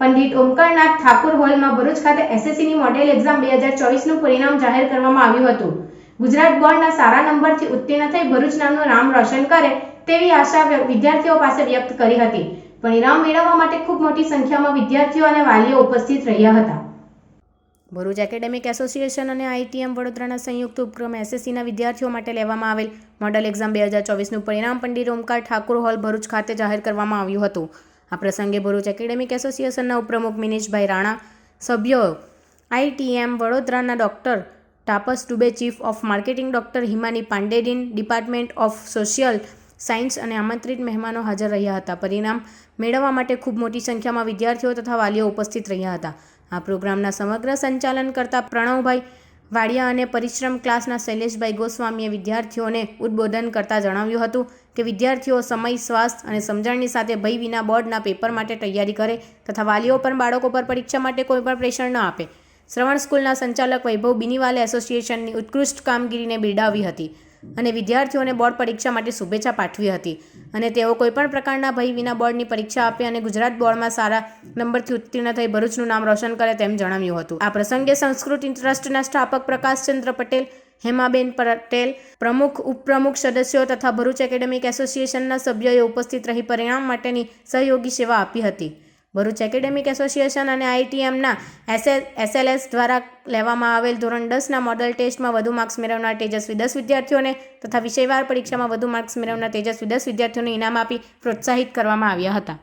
પંડિત ઓમકારનાથ ઠાકુર હોલમાં ભરૂચ ખાતે એસએસસીની model exam બે હજાર ચોવીસનું પરિણામ જાહેર કરવામાં આવ્યું હતું. ગુજરાત બોર્ડના સારા નંબરથી ઉત્તીર્ણ થઈ ભરૂચ નામનું નામ રોશન કરે તેવી આશા વિદ્યાર્થીઓ પાસે વ્યક્ત કરી હતી. પરિણામ મેળવવા માટે ખૂબ મોટી સંખ્યામાં વિદ્યાર્થીઓ અને વાલીઓ ઉપસ્થિત રહ્યા હતા. ભરૂચ એકેડેમિક એસોસિએશન અને આઈટીએમ વડોદરાના સંયુક્ત ઉપક્રમ એસએસસીના વિદ્યાર્થીઓ માટે લેવામાં આવેલ મોડલ એક્ઝામ બે હજાર ચોવીસનું પરિણામ પંડિત ઓમકાર ઠાકુર હોલ ભરૂચ ખાતે જાહેર કરવામાં આવ્યું હતું. આ પ્રસંગે ભરૂચ એકેડેમિક એસોસિએશનના ઉપપ્રમુખ મિનેશભાઈ રાણા, સભ્યો આઈટીએમ વડોદરાના doctor Tapas Dubey, chief of marketing doctor Himani પાંડેડીન, department of social science અને આમંત્રિત મહેમાનો હાજર રહ્યા હતા. પરિણામ મેળવવા માટે ખૂબ મોટી સંખ્યામાં વિદ્યાર્થીઓ તથા વાલીઓ ઉપસ્થિત રહ્યા હતા. આ પ્રોગ્રામના સમગ્ર સંચાલન કરતા પ્રણવભાઈ વાડિયા અને પરિશ્રમ ક્લાસના શૈલેષભાઈ ગોસ્વામીએ વિદ્યાર્થીઓને ઉદ્બોધન કરતા જણાવ્યું હતું કે વિદ્યાર્થીઓ સમય, સ્વાસ્થ્ય અને સમજણની સાથે ભય વિના બોર્ડના પેપર માટે તૈયારી કરે તથા વાલીઓ પણ બાળકો પર પરીક્ષા માટે કોઈ પણ પ્રેશર ન આપે. શ્રવણ સ્કૂલના સંચાલક વૈભવ બિનીવાલે એસોસિએશનની ઉત્કૃષ્ટ કામગીરીને બિરદાવી હતી. અને વિદ્યાર્થીઓને બોર્ડ પરીક્ષા માટે શુભેચ્છા પાઠવી હતી. અને તેઓ કોઈપણ પ્રકારના ભય વિના બોર્ડની પરીક્ષા આપે અને ગુજરાત બોર્ડમાં સારા નંબરથી ઉત્તીર્ણ થઈ ભરૂચનું નામ રોશન કરે તેમ જણાવ્યું હતું. આ પ્રસંગે સંસ્કૃત ટ્રસ્ટના સ્થાપક પ્રકાશચંદ્ર પટેલ, હેમાબેન પટેલ, પ્રમુખ, ઉપપ્રમુખ સદસ્યો તથા ભરૂચ એકેડેમિક એસોસિએશનના સભ્યોએ ઉપસ્થિત રહી પરિણામ માટેની સહયોગી સેવા આપી હતી. ભરૂચ એકેડેમિક એસોસિએશન અને આઈટીએમના એસએલએસ દ્વારા લેવામાં આવેલ ધોરણ દસના મોડલ ટેસ્ટમાં વધુ માર્ક્સ મેળવનાર તેજસ્વી દસ વિદ્યાર્થીઓને તથા વિષયવાર પરીક્ષામાં વધુ માર્ક્સ મેળવનાર તેજસ્વી દસ વિદ્યાર્થીઓને ઇનામ આપી પ્રોત્સાહિત કરવામાં આવ્યા હતા.